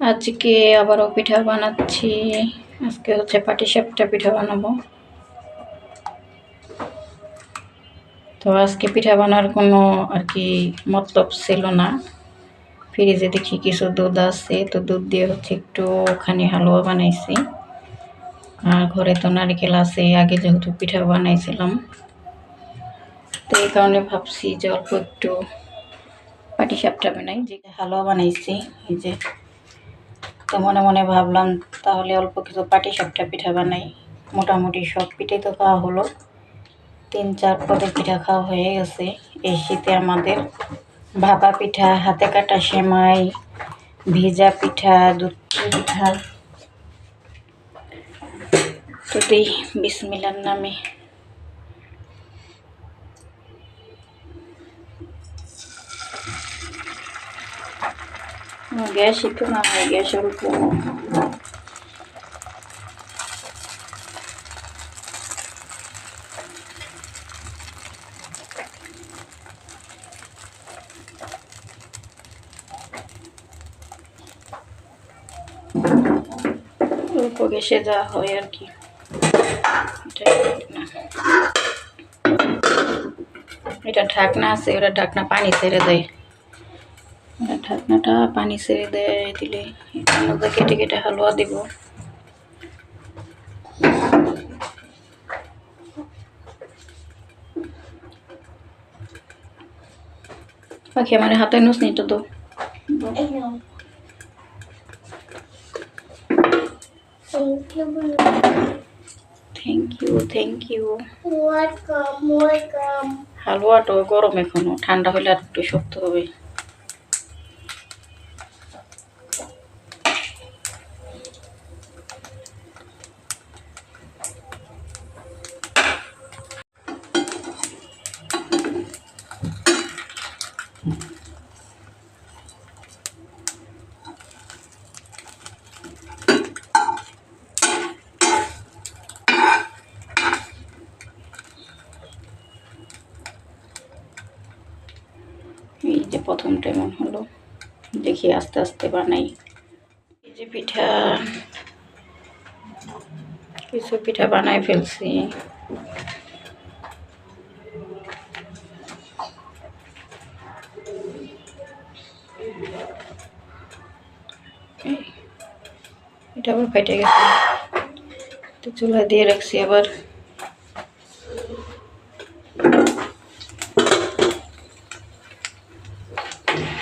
আজকে আবারও পিঠা বানাচ্ছি। আজকে হচ্ছে পাটিসাপটা পিঠা বানাবো। তো আজকে পিঠা বানার কোনো আর কি মতলব ছিল না। ফ্রিজে দেখি কিছু দুধ আছে, তো দুধ দিয়ে হচ্ছে একটু খানি হালুয়া বানাইছি। আর ঘরে তো নারিকেল আছে, আগে যেহেতু পিঠা বানাইছিলাম। তো এই কারণে ভাবছি যে অল্প একটু পাটিসাপটা বানাই, যে হালুয়া বানাইছি, এই যে। তো মনে মনে ভাবলাম, তাহলে অল্প কিছু পাটিসাপটা পিঠা বানাই। মোটামুটি সব পিঠে তো খাওয়া হলো। তিন চার পদের পিঠা খাওয়া হয়ে গেছে। এই শীতে আমাদের ভাপা পিঠা, হাতে কাটা সেমাই, ভিজা পিঠা দুধ পিঠা। তো বিসমিলার নামে। গ্যাস একটু না হয় গ্যাস অল্প অল্প গ্যাসে যা হয় আর কি এটাই ঢাকনা। এটা ঢাকনা আছে ওটা ঢাকনা পানি ছেড়ে দেয় এটা ঢাকনাটা পানি ছেড়ে দেয় দিলে এটার মধ্যে কেটে কেটে হালুয়া দেব। পাখি আমার হাতে নুস নিতে তো. থ্যাংক ইউ থ্যাংক ইউ গরম এখনও ঠান্ডা হলে আর একটু শক্ত হবে। প্রথমটা এমন হলো। দেখি আস্তে আস্তে বানাই। এই যে পিঠা। কিছু পিঠা বানাই ফেলছি। এটা আবার ফেটে গেছে। চুলা দিয়ে রাখছি আবার।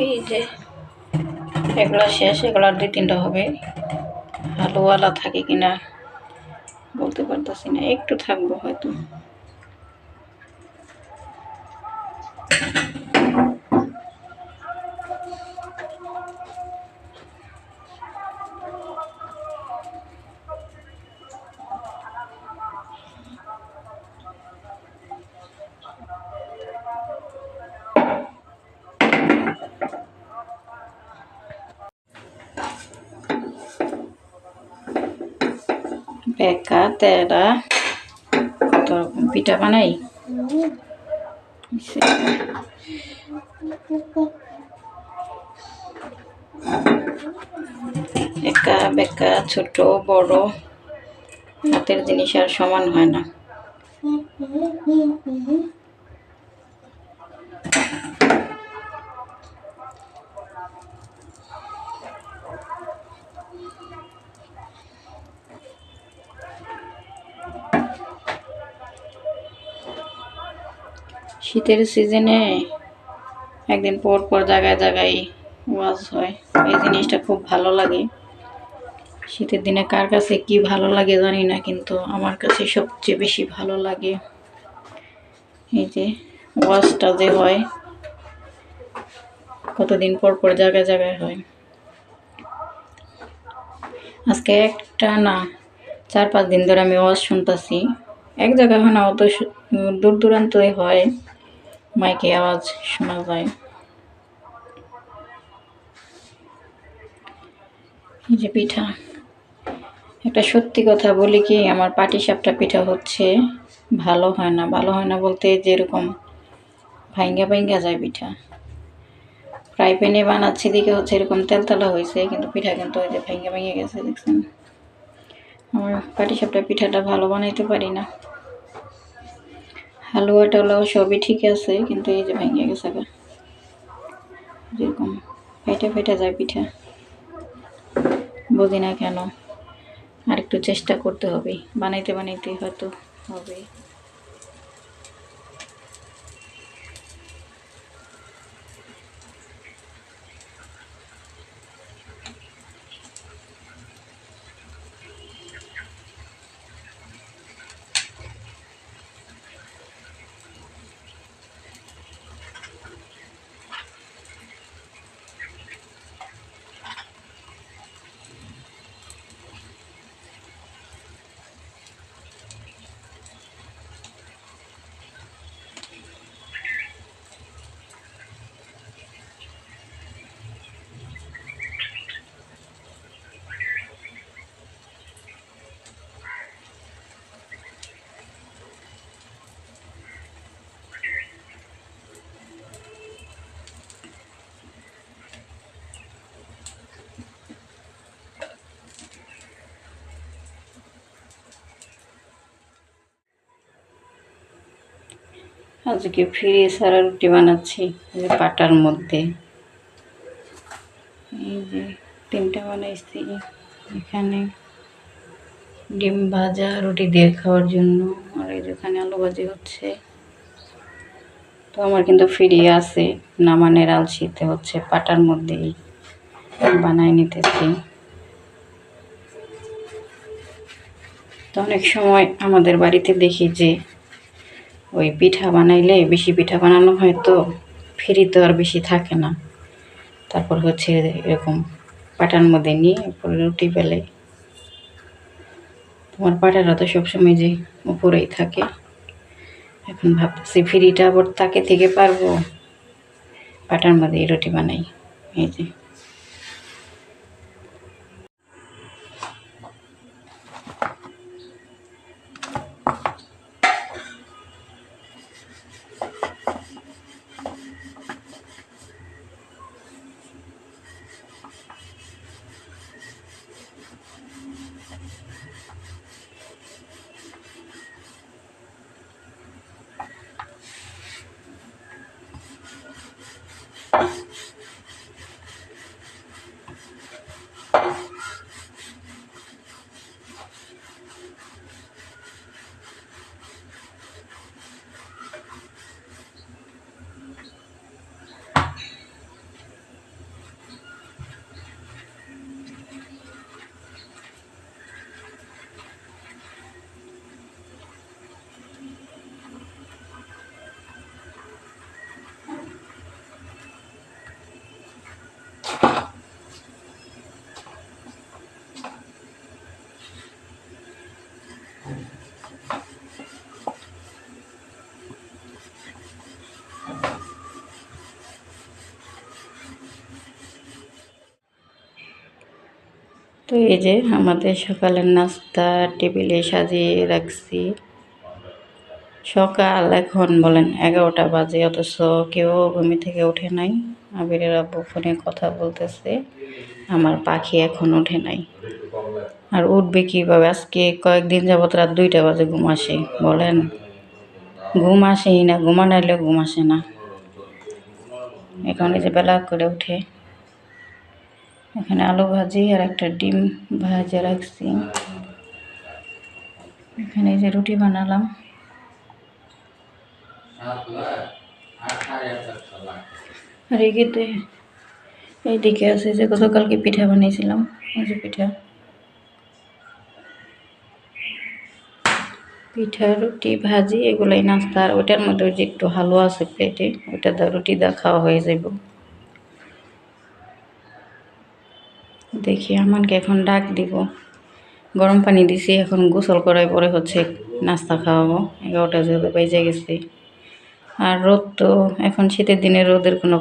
এই যে, এগুলো শেষ, এগুলো দুই তিনটা হবে। হালুয়ালা থাকে কিনা বলতে পারতেছি না, একটু থাকব হয়তো। বেকা তেরা কত রকম পিঠা বানাই? একা, বেকা, ছোট, বড়, হাতের জিনিস আর সমান হয় না। শীতের সিজনে একদিন পর পর জায়গায় জায়গায় ওয়াজ হয়। এই জিনিসটা খুব ভালো লাগে। শীতের দিনে কার কাছে কি ভালো লাগে জানি না, কিন্তু আমার কাছে সবচেয়ে বেশি ভালো লাগে এই যে ওয়াশটা যে হয়, কতদিন পর পর জায়গায় জায়গায় হয়। আজকে একটা না, চার পাঁচ দিন ধরে আমি ওয়াজ শুনতেছি। এক জায়গায় হয় না, অত দূর দূরান্তই হয়। মাইকে আওয়াজ শোনা যায়। এই যে পিঠা। একটা সত্যি কথা বলি কি, আমার পাটি সাপটা পিঠা হচ্ছে ভালো হয় না। ভালো হয় না বলতে যেরকম ভাইঙ্গা ভাইঙ্গা যায় পিঠা। ফ্রাই প্যানে বানাচ্ছি দিকে হচ্ছে এরকম তেলতলা হয়েছে, কিন্তু পিঠা কিন্তু ওই যে ভাইঙ্গা ভেঙে গেছে, দেখছেন? আমার পাটি সাপটা পিঠাটা ভালো বানাইতে পারি না। হালুয়া টালুয়া সবই ঠিক আছে, কিন্তু এই যে ভেঙে গেছে আবার যেরকম ফেটে ফেটে যায় পিঠা। বুঝি না কেন আর একটু চেষ্টা করতে হবে বানাইতে বানাইতে হয়তো হবে। আজকে ফিরে সারা রুটি বানাচ্ছি যে পাটার মধ্যে। এই যে তিনটা বানাইছি, এখানে ডিম ভাজা, রুটি দিয়ে খাওয়ার জন্য, আর এই যেখানে আলু ভাজি হচ্ছে। তো আমার কিন্তু ফ্রি আছে, নামানের আলসিতে হচ্ছে, পাটার মধ্যেই বানাই নিতেছি। তো অনেক সময় আমাদের বাড়িতে দেখি যে ওই পিঠা বানাইলে বেশি পিঠা বানানো হয় তো, ফ্রি তো আর বেশি থাকে না। তারপর হচ্ছে এরকম পাটার মধ্যে নিয়ে রুটি বেলে তোমার পাটারা তো সবসময় যে উপরেই থাকে। এখন ভাবতেছি ফ্রিটা আবার তাকে থেকে পারব? পাটার মধ্যে রুটি বানাই, এই যে। তো এই যে আমাদের সকালের নাস্তা, টেবিলে সাজিয়ে রাখছি। সকাল এখন বলেন এগারোটা বাজে, অথচ কেউ ঘুমি থেকে ওঠে নাই। আবিরের আব্বু ফোনে কথা বলতেছে, আমার পাখি এখন ওঠে নাই। আর উঠবে কীভাবে? আজকে কয়েকদিন যাবত রাত দুইটা বাজে, ঘুম আসে, বলেন। ঘুম আসেই না, ঘুমানো এলে ঘুম আসে না। এখন এই যে বেলা করে উঠে এখানে আলু ভাজি আর একটা ডিম ভাজা রাখছি। এখানে যে রুটি বানালাম। আর এগিয়ে এইদিকে আছে যে গতকালকে পিঠা বানিয়েছিলাম ওই যে পিঠা। পিঠা, রুটি, ভাজি, এগুলোই নাস্তা, আর ওইটার মধ্যে যে একটু হালুয়া আছে প্লেটে ওইটা রুটি দা খাওয়া হয়ে যাবে দেখি, আমানকে এখন ডাক দিব। গরম পানি দিছি, এখন গোসল করার পরে হচ্ছে নাস্তা খাওয়াবো। এগারোটা যেহেতু বেজে গেছে। আর রোদ তো, এখন শীতের দিনে রোদের কোনো